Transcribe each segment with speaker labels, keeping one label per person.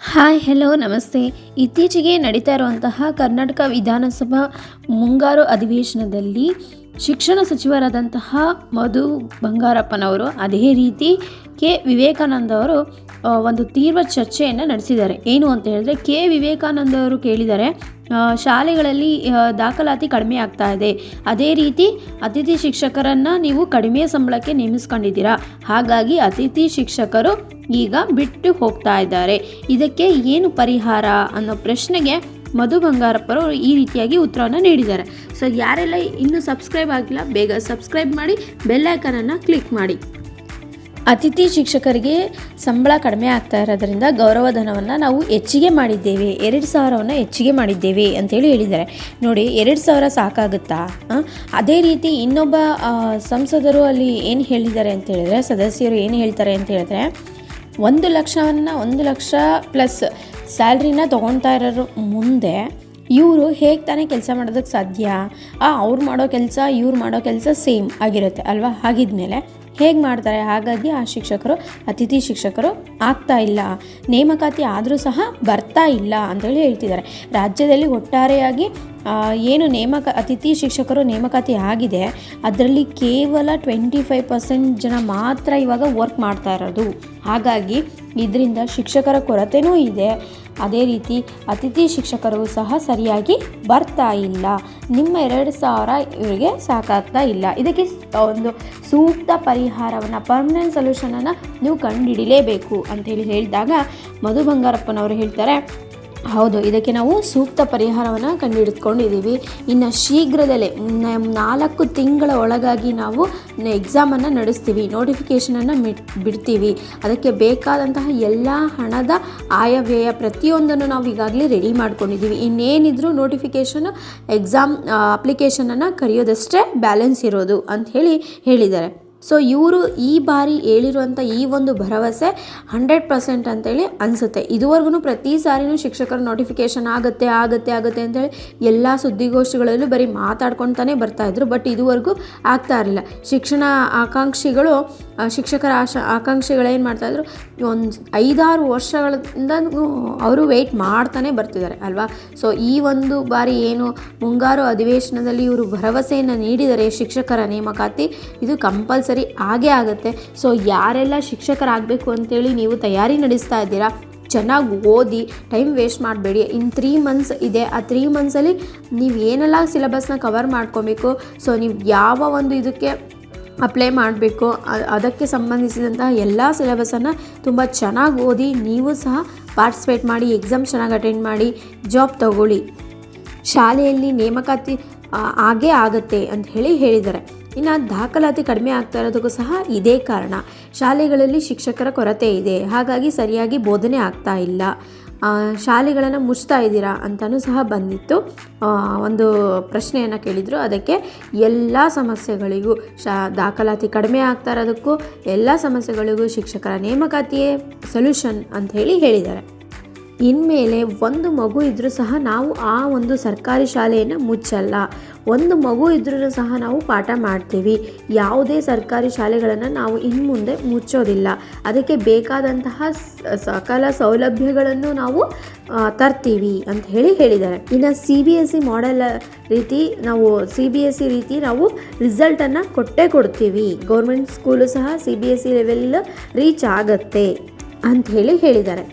Speaker 1: Hi hello ನಮಸ್ತೆ. ಇತ್ತೀಚೆಗೆ ನಡೀತಾ ಇರುವಂತಹ ಕರ್ನಾಟಕ ವಿಧಾನಸಭಾ ಮುಂಗಾರು ಅಧಿವೇಶನದಲ್ಲಿ ಶಿಕ್ಷಣ ಸಚಿವರಾದಂತಹ ಮಧು ಬಂಗಾರಪ್ಪನವರು, ಅದೇ ರೀತಿ ಕೆ. ವಿವೇಕಾನಂದ ಅವರು ಒಂದು ತೀವ್ರ ಚರ್ಚೆಯನ್ನು ನಡೆಸಿದ್ದಾರೆ. ಏನು ಅಂತ ಹೇಳಿದ್ರೆ, ಕೆ. ವಿವೇಕಾನಂದ ಅವರು ಕೇಳಿದ್ದಾರೆ ಶಾಲೆಗಳಲ್ಲಿ ದಾಖಲಾತಿ ಕಡಿಮೆ ಆಗ್ತಾ ಇದೆ. ಅದೇ ರೀತಿ, ಅತಿಥಿ ಶಿಕ್ಷಕರನ್ನು ನೀವು ಕಡಿಮೆ ಸಂಬಳಕ್ಕೆ ನೇಮಿಸ್ಕೊಂಡಿದ್ದೀರಾ? ಹಾಗಾಗಿ ಅತಿಥಿ ಶಿಕ್ಷಕರು ಈಗ ಬಿಟ್ಟು ಹೋಗ್ತಾ ಇದ್ದಾರೆ. ಇದಕ್ಕೆ ಏನು ಪರಿಹಾರ ಅನ್ನೋ ಪ್ರಶ್ನೆಗೆ ಮಧು ಬಂಗಾರಪ್ಪರು ಈ ರೀತಿಯಾಗಿ ಉತ್ತರವನ್ನು ನೀಡಿದ್ದಾರೆ. ಸೊ ಯಾರೆಲ್ಲ ಇನ್ನೂ ಸಬ್ಸ್ಕ್ರೈಬ್ ಆಗಿಲ್ಲ, ಬೇಗ ಸಬ್ಸ್ಕ್ರೈಬ್ ಮಾಡಿ ಬೆಲ್ಲೈಕನನ್ನು ಕ್ಲಿಕ್ ಮಾಡಿ. ಅತಿಥಿ ಶಿಕ್ಷಕರಿಗೆ ಸಂಬಳ ಕಡಿಮೆ ಆಗ್ತಾ ಇರೋದ್ರಿಂದ ಗೌರವಧನವನ್ನು ನಾವು ಹೆಚ್ಚಿಗೆ ಮಾಡಿದ್ದೇವೆ. ಎರಡು ಸಾವಿರವನ್ನು ಹೆಚ್ಚಿಗೆ ಮಾಡಿದ್ದೇವೆ ಅಂತೇಳಿ ಹೇಳಿದ್ದಾರೆ. ನೋಡಿ, ಎರಡು ಸಾವಿರ ಸಾಕಾಗುತ್ತಾ? ಅದೇ ರೀತಿ ಇನ್ನೊಬ್ಬ ಸಂಸದರು ಅಲ್ಲಿ ಏನು ಹೇಳಿದ್ದಾರೆ ಅಂತ ಹೇಳಿದ್ರೆ, ಸದಸ್ಯರು ಏನು ಹೇಳ್ತಾರೆ ಅಂತ ಹೇಳಿದ್ರೆ, ಒಂದು ಲಕ್ಷವನ್ನು ಒಂದು ಲಕ್ಷ ಪ್ಲಸ್ ಸ್ಯಾಲ್ರಿನ ತೊಗೊಳ್ತಾ ಇರೋರು ಮುಂದೆ ಇವರು ಹೇಗೆ ತಾನೇ ಕೆಲಸ ಮಾಡೋದಕ್ಕೆ ಸಾಧ್ಯ? ಅವ್ರು ಮಾಡೋ ಕೆಲಸ ಇವ್ರು ಮಾಡೋ ಕೆಲಸ ಸೇಮ್ ಆಗಿರುತ್ತೆ, ಅಲ್ವಾ? ಹಾಗಿದ್ಮೇಲೆ ಹೇಗೆ ಮಾಡ್ತಾರೆ? ಹಾಗಾಗಿ ಆ ಶಿಕ್ಷಕರು, ಅತಿಥಿ ಶಿಕ್ಷಕರು ಆಗ್ತಾ ಇಲ್ಲ. ನೇಮಕಾತಿ ಆದರೂ ಸಹ ಬರ್ತಾ ಇಲ್ಲ ಅಂತೇಳಿ ಹೇಳ್ತಿದ್ದಾರೆ. ರಾಜ್ಯದಲ್ಲಿ ಒಟ್ಟಾರೆಯಾಗಿ ಏನು ನೇಮಕ, ಅತಿಥಿ ಶಿಕ್ಷಕರು ನೇಮಕಾತಿ ಆಗಿದೆ. ಅದರಲ್ಲಿ ಕೇವಲ ಟ್ವೆಂಟಿ ಫೈವ್ ಪರ್ಸೆಂಟ್ ಜನ ಮಾತ್ರ ಇವಾಗ ವರ್ಕ್ ಮಾಡ್ತಾ ಇರೋದು. ಹಾಗಾಗಿ ಇದರಿಂದ ಶಿಕ್ಷಕರ ಕೊರತೆನೂ ಇದೆ. ಅದೇ ರೀತಿ ಅತಿಥಿ ಶಿಕ್ಷಕರು ಸಹ ಸರಿಯಾಗಿ ಬರ್ತಾ ಇಲ್ಲ. ನಿಮ್ಮ ಎರಡು ಸಾವಿರ ಇವರಿಗೆ ಸಾಕಾಗ್ತಾ ಇಲ್ಲ. ಇದಕ್ಕೆ ಒಂದು ಸೂಕ್ತ ಪರಿಹಾರವನ್ನು ಪರ್ಮನೆಂಟ್ ಸೊಲ್ಯೂಷನನ್ನು ನೀವು ಕಂಡುಹಿಡಿಲೇಬೇಕು ಅಂತೇಳಿ ಹೇಳಿದಾಗ ಮಧು ಬಂಗಾರಪ್ಪನವರು ಹೇಳ್ತಾರೆ, ಹೌದು, ಇದಕ್ಕೆ ನಾವು ಸೂಕ್ತ ಪರಿಹಾರವನ್ನು ಕಂಡುಹಿಡಿದುಕೊಂಡಿದ್ದೀವಿ. ಇನ್ನು ಶೀಘ್ರದಲ್ಲೇ ನಾಲ್ಕು ತಿಂಗಳ ಒಳಗಾಗಿ ನಾವು ಎಕ್ಸಾಮನ್ನು ನಡೆಸ್ತೀವಿ ನೋಟಿಫಿಕೇಷನನ್ನು ಬಿಡ್ತೀವಿ. ಅದಕ್ಕೆ ಬೇಕಾದಂತಹ ಎಲ್ಲ ಹಣದ ಆಯವ್ಯಯ ಪ್ರತಿಯೊಂದನ್ನು ನಾವು ಈಗಾಗಲೇ ರೆಡಿ ಮಾಡ್ಕೊಂಡಿದ್ದೀವಿ. ಇನ್ನೇನಿದ್ರೂ ನೋಟಿಫಿಕೇಷನ್ ಎಕ್ಸಾಮ್ ಅಪ್ಲಿಕೇಶನನ್ನು ಕರೆಯೋದಷ್ಟೇ ಬ್ಯಾಲೆನ್ಸ್ ಇರೋದು ಅಂತ ಹೇಳಿ ಹೇಳಿದ್ದಾರೆ. ಸೊ ಇವರು ಈ ಬಾರಿ ಹೇಳಿರುವಂಥ ಈ ಒಂದು ಭರವಸೆ ಹಂಡ್ರೆಡ್ ಪರ್ಸೆಂಟ್ ಅಂತೇಳಿ ಅನಿಸುತ್ತೆ. ಇದುವರೆಗೂ ಪ್ರತಿ ಸಾರಿನೂ ಶಿಕ್ಷಕರ ನೋಟಿಫಿಕೇಷನ್ ಆಗುತ್ತೆ ಆಗುತ್ತೆ ಆಗುತ್ತೆ ಅಂತೇಳಿ ಎಲ್ಲ ಸುದ್ದಿಗೋಷ್ಠಿಗಳಲ್ಲೂ ಬರೀ ಮಾತಾಡ್ಕೊತಾನೆ ಬರ್ತಾಯಿದ್ರು ಬಟ್ ಇದುವರೆಗೂ ಆಗ್ತಾ ಇರಲಿಲ್ಲ. ಶಿಕ್ಷಣ ಆಕಾಂಕ್ಷಿಗಳು ಶಿಕ್ಷಕರ ಆಶ ಆಕಾಂಕ್ಷಿಗಳೇನು ಮಾಡ್ತಾಯಿದ್ರು ಒಂದು ಐದಾರು ವರ್ಷಗಳಿಂದ ಅವರು ವೆಯ್ಟ್ ಮಾಡ್ತಾನೆ ಬರ್ತಿದ್ದಾರೆ, ಅಲ್ವಾ? ಸೊ ಈ ಒಂದು ಬಾರಿ ಏನು ಮುಂಗಾರು ಅಧಿವೇಶನದಲ್ಲಿ ಇವರು ಭರವಸೆಯನ್ನು ನೀಡಿದರೆ ಶಿಕ್ಷಕರ ನೇಮಕಾತಿ, ಇದು ಕಂಪಲ್ಸರಿ ಆಗೇ ಆಗುತ್ತೆ. ಸೊ ಯಾರೆಲ್ಲ ಶಿಕ್ಷಕರಾಗಬೇಕು ಅಂತೇಳಿ ನೀವು ತಯಾರಿ ನಡೆಸ್ತಾ ಇದ್ದೀರಾ, ಚೆನ್ನಾಗಿ ಓದಿ ಟೈಮ್ ವೇಸ್ಟ್ ಮಾಡಬೇಡಿ. ಇನ್ ತ್ರೀ ಮಂತ್ಸ್ ಇದೆ. ಆ ತ್ರೀ ಮಂತ್ಸಲ್ಲಿ ನೀವು ಏನೆಲ್ಲ ಸಿಲೆಬಸ್ನ ಕವರ್ ಮಾಡ್ಕೊಬೇಕು ಸೊ ನೀವು ಯಾವ ಒಂದು ಇದಕ್ಕೆ ಅಪ್ಲೈ ಮಾಡಬೇಕು ಅದಕ್ಕೆ ಸಂಬಂಧಿಸಿದಂತಹ ಎಲ್ಲ ಸಿಲೆಬಸನ್ನು ತುಂಬ ಚೆನ್ನಾಗಿ ಓದಿ, ನೀವು ಸಹ ಪಾರ್ಟಿಸಿಪೇಟ್ ಮಾಡಿ ಎಕ್ಸಾಮ್ ಚೆನ್ನಾಗಿ ಅಟೆಂಡ್ ಮಾಡಿ ಜಾಬ್ ತಗೊಳ್ಳಿ. ಶಾಲೆಯಲ್ಲಿ ನೇಮಕಾತಿ ಆಗೇ ಆಗುತ್ತೆ ಅಂತ ಹೇಳಿ ಹೇಳಿದ್ದಾರೆ. ಇನ್ನು ದಾಖಲಾತಿ ಕಡಿಮೆ ಆಗ್ತಾ ಇರೋದಕ್ಕೂ ಸಹ ಇದೇ ಕಾರಣ. ಶಾಲೆಗಳಲ್ಲಿ ಶಿಕ್ಷಕರ ಕೊರತೆ ಇದೆ. ಹಾಗಾಗಿ ಸರಿಯಾಗಿ ಬೋಧನೆ ಆಗ್ತಾ ಇಲ್ಲ. ಶಾಲೆಗಳನ್ನು ಮುಚ್ತಾ ಇದ್ದೀರಾ ಅಂತಲೂ ಸಹ ಬಂದಿತ್ತು. ಒಂದು ಪ್ರಶ್ನೆಯನ್ನು ಕೇಳಿದರು. ಅದಕ್ಕೆ ಎಲ್ಲ ಸಮಸ್ಯೆಗಳಿಗೂ ಶಾ, ದಾಖಲಾತಿ ಕಡಿಮೆ ಆಗ್ತಾ ಇರೋದಕ್ಕೂ ಎಲ್ಲ ಸಮಸ್ಯೆಗಳಿಗೂ ಶಿಕ್ಷಕರ ನೇಮಕಾತಿಯೇ ಸೊಲ್ಯೂಷನ್ ಅಂತ ಹೇಳಿ ಹೇಳಿದ್ದಾರೆ. ಇನ್ಮೇಲೆ ಒಂದು ಮಗು ಇದ್ದರೂ ಸಹ ನಾವು ಆ ಒಂದು ಸರ್ಕಾರಿ ಶಾಲೆಯನ್ನು ಮುಚ್ಚಲ್ಲ. ಒಂದು ಮಗು ಇದ್ರೂ ಸಹ ನಾವು ಪಾಠ ಮಾಡ್ತೀವಿ. ಯಾವುದೇ ಸರ್ಕಾರಿ ಶಾಲೆಗಳನ್ನು ನಾವು ಇನ್ನು ಮುಂದೆ ಮುಚ್ಚೋದಿಲ್ಲ. ಅದಕ್ಕೆ ಬೇಕಾದಂತಹ ಸಕಲ ಸೌಲಭ್ಯಗಳನ್ನು ನಾವು ತರ್ತೀವಿ ಅಂತ ಹೇಳಿ ಹೇಳಿದ್ದಾರೆ. ಇನ್ನು C B S C model ರೀತಿ ನಾವು, ಸಿ ಬಿ ಎಸ್ ಸಿ ರೀತಿ ನಾವು ರಿಸಲ್ಟನ್ನು ಕೊಟ್ಟೇ ಕೊಡ್ತೀವಿ. ಗೌರ್ಮೆಂಟ್ ಸ್ಕೂಲು ಸಹ C B S C level reach ಆಗುತ್ತೆ ಅಂತ ಹೇಳಿ ಹೇಳಿದ್ದಾರೆ.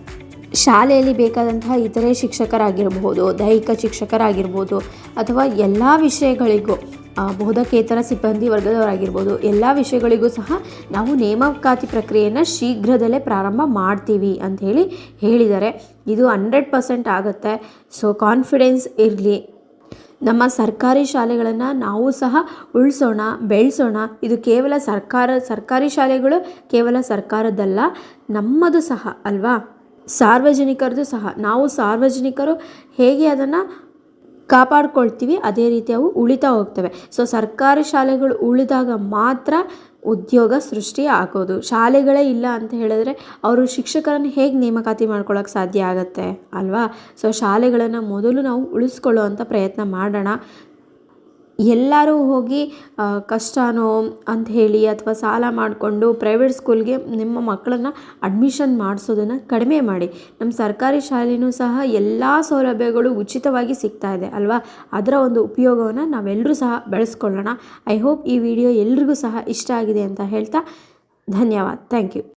Speaker 1: ಶಾಲೆಯಲ್ಲಿ ಬೇಕಾದಂತಹ ಇತರೆ ಶಿಕ್ಷಕರಾಗಿರಬಹುದು, ದೈಹಿಕ ಶಿಕ್ಷಕರಾಗಿರ್ಬೋದು ಅಥವಾ ಎಲ್ಲ ವಿಷಯಗಳಿಗೂ ಬೋಧಕೇತರ ಸಿಬ್ಬಂದಿ ವರ್ಗದವರಾಗಿರ್ಬೋದು ಎಲ್ಲ ವಿಷಯಗಳಿಗೂ ಸಹ ನಾವು ನೇಮಕಾತಿ ಪ್ರಕ್ರಿಯೆಯನ್ನು ಶೀಘ್ರದಲ್ಲೇ ಪ್ರಾರಂಭ ಮಾಡ್ತೀವಿ ಅಂತ ಹೇಳಿ ಹೇಳಿದ್ದಾರೆ. ಇದು ಹಂಡ್ರೆಡ್ ಪರ್ಸೆಂಟ್ ಆಗುತ್ತೆ. ಸೊ ಕಾನ್ಫಿಡೆನ್ಸ್ ಇರಲಿ. ನಮ್ಮ ಸರ್ಕಾರಿ ಶಾಲೆಗಳನ್ನು ನಾವು ಸಹ ಉಳಿಸೋಣ, ಬೆಳೆಸೋಣ. ಇದು ಕೇವಲ ಸರ್ಕಾರ, ಸರ್ಕಾರಿ ಶಾಲೆಗಳು ಕೇವಲ ಸರ್ಕಾರದ್ದಲ್ಲ ನಮ್ಮದು ಸಹ, ಅಲ್ವಾ? ಸಾರ್ವಜನಿಕರದು ಸಹ. ನಾವು ಸಾರ್ವಜನಿಕರು ಹೇಗೆ ಅದನ್ನು ಕಾಪಾಡ್ಕೊಳ್ತೀವಿ, ಅದೇ ರೀತಿ ಅವು ಉಳಿತಾ ಹೋಗ್ತವೆ. ಸೊ ಸರ್ಕಾರಿ ಶಾಲೆಗಳು ಉಳಿದಾಗ ಮಾತ್ರ ಉದ್ಯೋಗ ಸೃಷ್ಟಿ ಆಗೋದು. ಶಾಲೆಗಳೇ ಇಲ್ಲ ಅಂತ ಹೇಳಿದ್ರೆ ಅವರು ಶಿಕ್ಷಕರನ್ನು ಹೇಗೆ ನೇಮಕಾತಿ ಮಾಡ್ಕೊಳ್ಳೋಕೆ ಸಾಧ್ಯ ಆಗುತ್ತೆ, ಅಲ್ವಾ? ಸೊ ಶಾಲೆಗಳನ್ನು ಮೊದಲು ನಾವು ಉಳಿಸ್ಕೊಳ್ಳೋ ಅಂತ ಪ್ರಯತ್ನ ಮಾಡೋಣ. ಎಲ್ಲರೂ ಹೋಗಿ ಕಷ್ಟನೋ ಅಂತ ಹೇಳಿ ಅಥವಾ ಸಾಲ ಮಾಡಿಕೊಂಡು ಪ್ರೈವೇಟ್ ಸ್ಕೂಲ್ಗೆ ನಿಮ್ಮ ಮಕ್ಕಳನ್ನ ಅಡ್ಮಿಷನ್ ಮಾಡಿಸೋದನ್ನು ಕಡಿಮೆ ಮಾಡಿ. ನಮ್ಮ ಸರ್ಕಾರಿ ಶಾಲೆಯೂ ಸಹ ಎಲ್ಲ ಸೌಲಭ್ಯಗಳು ಉಚಿತವಾಗಿ ಸಿಗ್ತಾ ಇದೆ ಅಲ್ವಾ? ಅದರ ಒಂದು ಉಪಯೋಗವನ್ನು ನಾವೆಲ್ಲರೂ ಸಹ ಬೆಳೆಸ್ಕೊಳ್ಳೋಣ. ಐ ಹೋಪ್ ಈ ವಿಡಿಯೋ ಎಲ್ರಿಗೂ ಸಹ ಇಷ್ಟ ಆಗಿದೆ ಅಂತ ಹೇಳ್ತಾ ಧನ್ಯವಾದ. Thank you